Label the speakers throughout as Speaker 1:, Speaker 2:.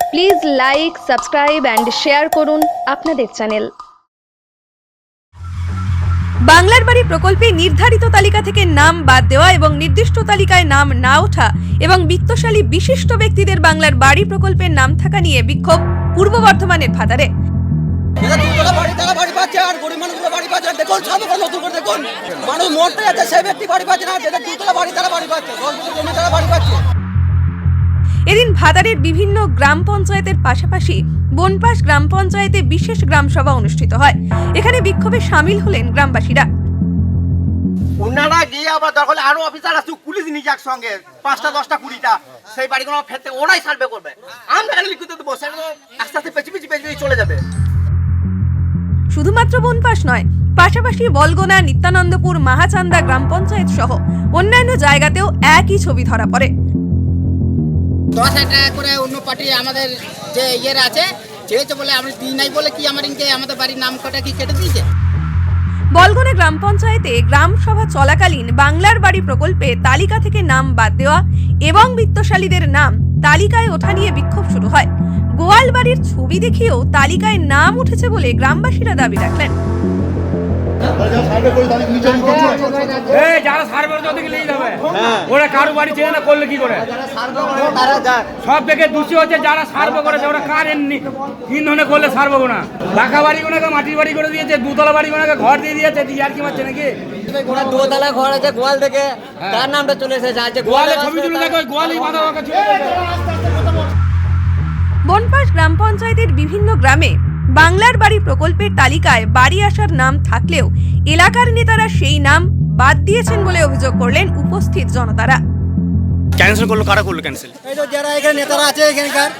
Speaker 1: Please like subscribe and share করুন আপনাদের channel
Speaker 2: বাংলার বাড়ি প্রকল্পে নির্ধারিত তালিকা থেকে নাম বাদ দেওয়া এবং নির্দিষ্ট তালিকায় নাম না ওঠা এবং বিত্তশালী বিশিষ্ট ব্যক্তিদের বাংলার বাড়ি প্রকল্পের নাম থাকা নিয়ে বিক্ষোভ পূর্ব বর্ধমানের ভাতারে।
Speaker 3: মানুষ মরতে যাচ্ছে সেই ব্যক্তি বাড়ি পাচ্ছে না। যেটা দুতলা বাড়ি তারা বাড়ি পাচ্ছে। বাড়ি পাচ্ছে।
Speaker 2: এদিন ভাতারের বিভিন্ন গ্রাম পঞ্চায়েতের পাশাপাশি বনপাস গ্রাম পঞ্চায়েতে বিশেষ গ্রাম সভা অনুষ্ঠিত হয়। এখানে বিক্ষোভে সামিল হলেন গ্রামবাসীরা।
Speaker 4: ওনারা গিয়ে আবার আরও অফিসার আসুক পুলিশ নিয়ে যাক সঙ্গে। পাঁচটা দশটা কুড়িটা। সেই বাড়িগুলো ফেলতে ওরাই সার্ভে করবে। আমরা এখানে লিখিত দেবো সেগুলো আস্তে আস্তে পেছি পেছি পেছি পেছি চলে যাবে।
Speaker 2: শুধুমাত্র বনপাস নয় পাশাপাশি বলগোনা নিত্যানন্দপুর মাহাচান্দা গ্রাম পঞ্চায়েত সহ অন্যান্য জায়গাতেও একই ছবি ধরা পড়ে।
Speaker 5: দশ হাজার টাকা করে অন্য পার্টি আমাদের যে ইয়ের আছে চেয়েছে বলে আমি দিই নাই বলে কি আমার ইনকে আমাদের বাড়ির নাম কটা কি কেটে দিয়েছে?
Speaker 2: বলগোনা গ্রাম পঞ্চায়েতে গ্রাম সভা চলাকালীন বাংলার বাড়ি প্রকল্পে তালিকা থেকে নাম বাদ দেওয়া এবং বিত্তশালীদের নাম তালিকায় ওঠা নিয়ে বিক্ষোভ শুরু হয়। গোয়াল বাড়ির ছবি দেখিয়েও তালিকায় নাম উঠেছে বলে গ্রামবাসীরা দাবি রাখলেন।
Speaker 6: যারা সার্ভে করে ওদেরকে নিয়ে যাবে। ওরা কারও বাড়ি চেনে না করলে কি করে? সব থেকে দোষী হচ্ছে যারা সার্ভে করেছে ওরা কার এমনি? ইন্ধনে করলে সার্ভে গোনা ঢাকা বাড়ি গোনাকে মাটির বাড়ি করে দিয়েছে দুতলা বাড়ি গোনাকে ঘর দিয়ে দিয়েছে দিয়ে আর কি মারছে নাকি?
Speaker 3: দোতলা ঘর আছে গোয়াল থেকে। তার নামটা চলে এসেছে আজ
Speaker 6: গোয়ালে ছবি তুলে দেখো গোয়ালি মাথা ওকে ছুঁয়ে দিয়েছে।
Speaker 2: বনপাস গ্রাম পঞ্চায়েতের বিভিন্ন গ্রামে বাংলার বাড়ি প্রকল্পের তালিকায় বাড়ি আসার নাম থাকলেও এলাকার নেতারা সেই নাম বাদ দিয়েছেন বলে অভিযোগ করলেন উপস্থিত জনতারা।
Speaker 7: ক্যান্সেল করল কারা করল ক্যান্সেল
Speaker 3: এই তো যারা এখানে নেতারা আছে এখানকার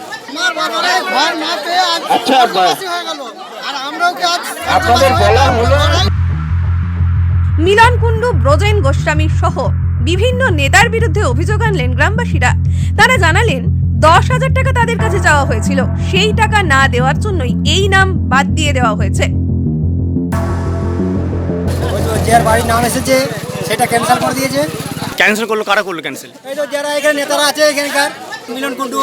Speaker 3: আর আমরাও কি আপনাদের বলা হলো?
Speaker 2: মিলন কুণ্ডু ব্রজেন গোস্বামী সহ বিভিন্ন নেতার বিরুদ্ধে অভিযোগ আনলেন গ্রামবাসীরা। তারা জানালেন দশ হাজার টাকা তাদের কাছে চাওয়া হয়েছিল। সেই টাকা না দেওয়ার জন্যই এই নাম বাদ দিয়ে দেওয়া হয়েছে।
Speaker 3: যার বাড়ির নাম এসেছে সেটা ক্যান্সেল করে দিয়েছে।
Speaker 7: ক্যান্সেল করল কারা করল ক্যান্সেল
Speaker 3: এই তো যারা এখানে নেতারা আছে এখানকার মিলন কুন্ডু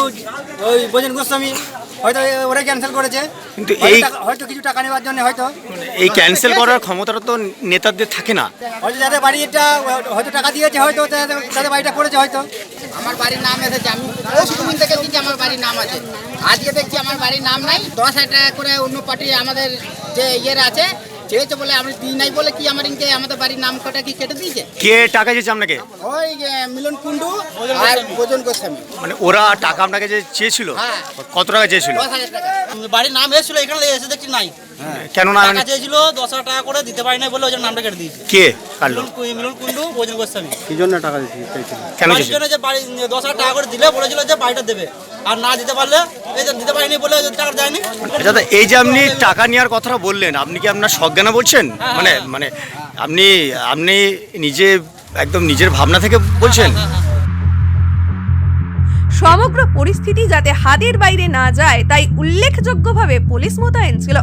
Speaker 3: ওই বোজেন গোস্বামী। হয়তো ওরাই ক্যান্সেল করেছে।
Speaker 7: কিন্তু এই-
Speaker 3: হয়তো কিছু টাকা নেওয়ার জন্য হয়তো।
Speaker 7: এই ক্যান্সেল করার ক্ষমতাটা তো নেতাদের থাকে না।
Speaker 3: হয়তো যাদের বাড়িটা হয়তো টাকা দিয়েছে হয়তো তাদের- বাড়িটা করেছে হয়তো।
Speaker 5: আমার বাড়ির নাম এসেছে আমি থেকে দেখছি আমার বাড়ির নাম আছে। আজকে দেখছি আমার বাড়ির নাম নাই দশ হাজার টাকা করে অন্য পার্টি আমাদের যে ইয়ের আছে চেয়েছে বলে আমি দিই নাই বলে কি আমার ইনকে আমাদের বাড়ির নাম কটা কি কেটে দিয়েছে?
Speaker 7: কে টাকা চেয়েছে আপনাকে?
Speaker 5: ওই যে মিলন কুন্ডু আর ভোজন গোস্বামী।
Speaker 7: মানে ওরা টাকা আপনাকে যে চেয়েছিল?
Speaker 5: হ্যাঁ।
Speaker 7: কত টাকা চেয়েছিল?
Speaker 8: বাড়ির নাম এসেছিল এখানে এসে দেখছি নাই।
Speaker 7: কেন
Speaker 8: টাকা চেয়েছিল দশ হাজার টাকা করে দিতে পারি না বলে ওই জন্য নামটা কেটে দিয়েছে।
Speaker 7: কে? কাটলো
Speaker 8: মিলন মিলন কুণ্ডু ভোজন গোস্বামী।
Speaker 7: কেন
Speaker 8: বাড়ির
Speaker 7: চেয়েছিল?
Speaker 8: জন্য যে বাড়ি দশ হাজার টাকা করে দিলে বলেছিল যে বাড়িটা দেবে। আর না দিতে পারলে এই যে দিতে পারিনি বলে ওই যে টাকা দেয়নি।
Speaker 7: দাদা এই যে আপনি টাকা নেওয়ার কথাটা বললেন আপনি কি আপনার সজ্ঞানা বলছেন? মানে মানে আপনি আপনি নিজে একদম নিজের ভাবনা থেকে বলছেন?
Speaker 2: সমগ্র পরিস্থিতি যাতে হাতের বাইরে না যায় তাই উল্লেখযোগ্যভাবে পুলিশ মোতায়েন ছিল।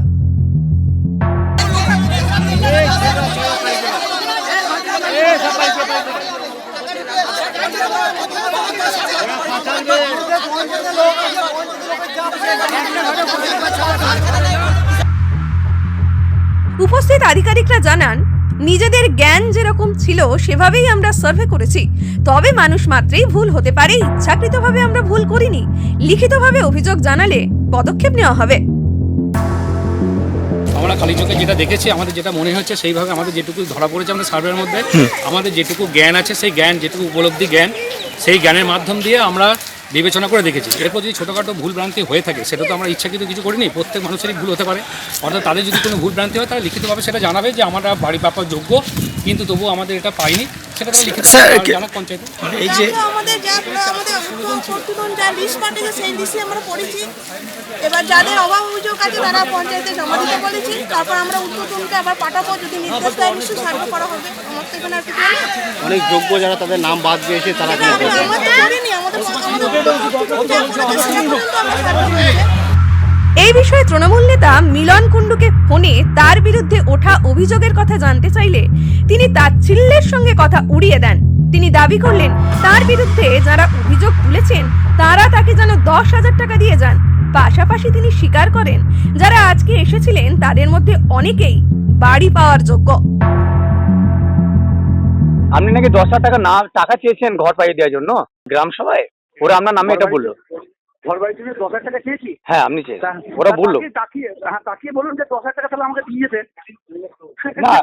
Speaker 2: উপস্থিত আধিকারিকরা জানান, নিজেদের জ্ঞান যেরকম ছিল সেভাবেই আমরা সার্ভে করেছি। তবে মানুষ মাত্রেই ভুল হতে পারে। ইচ্ছাকৃতভাবে আমরা ভুল করিনি। লিখিতভাবে অভিযোগ জানালে পদক্ষেপ নেওয়া হবে।
Speaker 6: খালি চোখে যেটা দেখেছি আমাদের যেটা মনে হচ্ছে সেইভাবে আমাদের যেটুকু ধরা পড়েছে আমাদের সার্ভের মধ্যে আমাদের যেটুকু জ্ঞান আছে সেই জ্ঞান যেটুকু উপলব্ধি জ্ঞান সেই জ্ঞানের মাধ্যম দিয়ে আমরা বিবেচনা করে দেখেছি। এরপর যদি ছোটোখাটো ভুল ভ্রান্তি হয়ে থাকে সেটা তো আমরা ইচ্ছাকৃত কিছু করিনি প্রত্যেক মানুষেরই ভুল হতে পারে। অর্থাৎ তাদের যদি কোনো ভুল ভ্রান্তি হয় তাহলে লিখিতভাবে সেটা জানাবে যে আমরা বাড়ি পাপার যোগ্য কিন্তু তবুও আমাদের এটা পাইনি। সেটা তারা লিখিত
Speaker 7: স্যার,
Speaker 6: জানাক পঞ্চায়েত।
Speaker 7: এই যে
Speaker 9: আমাদের যা আমাদের প্রতিদিন যা লিস্ট পাঠিয়েছে সেই লিস্টে আমরা পড়েছি। এবার যাদের অভাব অভিযোগ আছে তারা পঞ্চায়েতে জমা দিতে বলেছি। তারপর আমরা উত্তরতনকে আবার পাঠাবো যদি নির্দেশ দেয় নিশ্চয়ই সার্ভে করা হবে। আমার তো এখানে আর কিছু।
Speaker 4: অনেক যোগ্য যারা তাদের নাম বাদ দিয়েছে তারা
Speaker 9: আমাদের করিনি আমাদের আমাদের
Speaker 2: তৃণমূল নেতা মিলন কুণ্ডুকে ফোনে তার বিরুদ্ধে ওঠা অভিযোগের কথা জানতে চাইলে তিনি তাচ্ছিল্যের সঙ্গে কথা উড়িয়ে দেন। তিনি দাবি করলেন, তার বিরুদ্ধে যারা অভিযোগ তুলেছেন, তারা তাকে যেন দশ হাজার টাকা দিয়ে যান। পাশাপাশি তিনি স্বীকার করেন, যারা আজকে এসেছিলেন, তাদের মধ্যে অনেকেই বাড়ি পাওয়ার যোগ্য।
Speaker 7: আপনি নাকি দশ হাজার টাকা না, টাকা চেয়েছেন ঘর পাইয়ে দেওয়ার জন্য? গ্রাম সভায় ওরা আপনার নামে এটা বলল।
Speaker 10: ঘর বাড়ি থেকে দশ হাজার টাকা চেয়েছি
Speaker 7: হ্যাঁ আপনি চেয়েছেন ওরা বলল।
Speaker 10: তাকিয়ে- হ্যাঁ তাকিয়ে বলুন যে দশ হাজার টাকা তাহলে আমাকে দিয়ে যেতেন
Speaker 7: না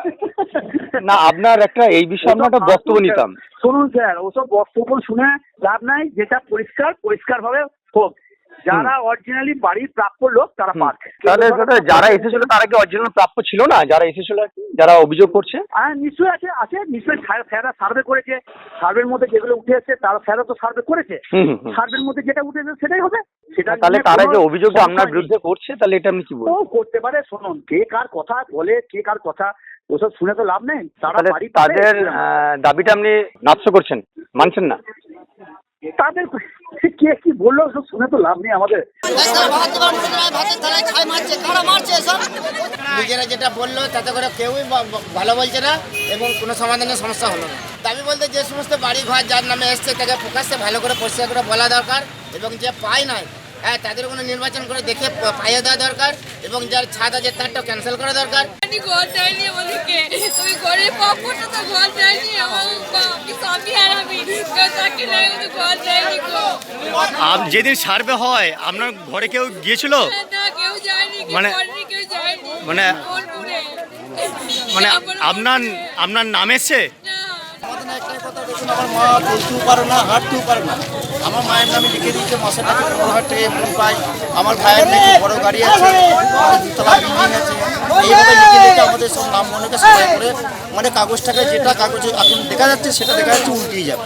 Speaker 7: না আপনার একটা এই বিষয়ে আমরা একটা বক্তব্য নিতাম।
Speaker 10: শুনুন স্যার। ওসব বক্তব্য শুনে লাভ নাই। যেটা পরিষ্কার পরিষ্কার ভাবে হোক। যারা অরিজিনালি বাড়ির প্রাপ্য লোক তারা পাক
Speaker 7: তাহলে যারা এসেছিল তারা কি অরিজিনাল প্রাপ্য ছিল না? যারা এসেছিল যারা অভিযোগ করছে?
Speaker 10: হ্যাঁ নিশ্চয়ই আছে আছে। নিশ্চয়ই স্যার- সার্ভে করেছে। সার্ভের মধ্যে যেগুলো উঠে এসেছে তারা স্যাররা তো সার্ভে করেছে। সার্ভের মধ্যে যেটা উঠে এসেছে সেটাই হবে। সেটা
Speaker 7: তাহলে তারা যে অভিযোগটা আপনার বিরুদ্ধে করছে তাহলে এটা আপনি কি
Speaker 10: ও
Speaker 7: বলবেন
Speaker 10: করতে পারে শুনুন কে কার কথা বলে কে কার কথা ওসব শুনে তো লাভ নেই। তারা
Speaker 7: তাদের দাবিটা আপনি নাৎস করছেন মানছেন না?
Speaker 10: তাদের কে কি বলল শুনে তো লাভ নেই আমাদের।
Speaker 5: নিজেরা যেটা বলল তাতে করে কেউই ভালো বলছে না এবং কোনো সমাধানের সমস্যা হলো না। দাবি বলতে যে সমস্ত বাড়ি ঘর যার নামে এসছে তাকে প্রকাশ্যে ভালো করে পরিষ্কার করে বলা দরকার এবং যে পায় নাই হ্যাঁ তাদের কোনো নির্বাচন করে দেখে পাইয়ে দেওয়া দরকার এবং যার ছাদ আছে তারটাও ক্যান্সেল করা দরকার।
Speaker 11: ঘর দেয়নি আমাদেরকে। আমি ঘরের পক্ষটা তো ঘর দেয়নি আমার স্বামী আর আমি তাকে ঘর দেয়নি
Speaker 7: আপ- যেদিন সার্ভে হয় আপনার ঘরে কেউ গিয়েছিল?
Speaker 11: কেউ যায়নি
Speaker 7: মানে-
Speaker 11: কেউ যায়নি।
Speaker 7: মানে- মানে আপনার আপনার নাম এসছে?
Speaker 11: না।
Speaker 8: আমাদের একটাই কথা দেখুন আমার মা বলতেও পারে না হাঁটতেও পারে না। আমার মায়ের নামে লিখে দিয়েছে মাসে টাকা এমন পাই আমার ভাইয়ের নাকি বড় গাড়ি আছে এইভাবে লিখে দিতে আমাদের সব নাম মনেকে সবাই করে মানে কাগজটাকে যেটা কাগজে এখন দেখা যাচ্ছে সেটা দেখা যাচ্ছে উল্টিয়ে যাবে।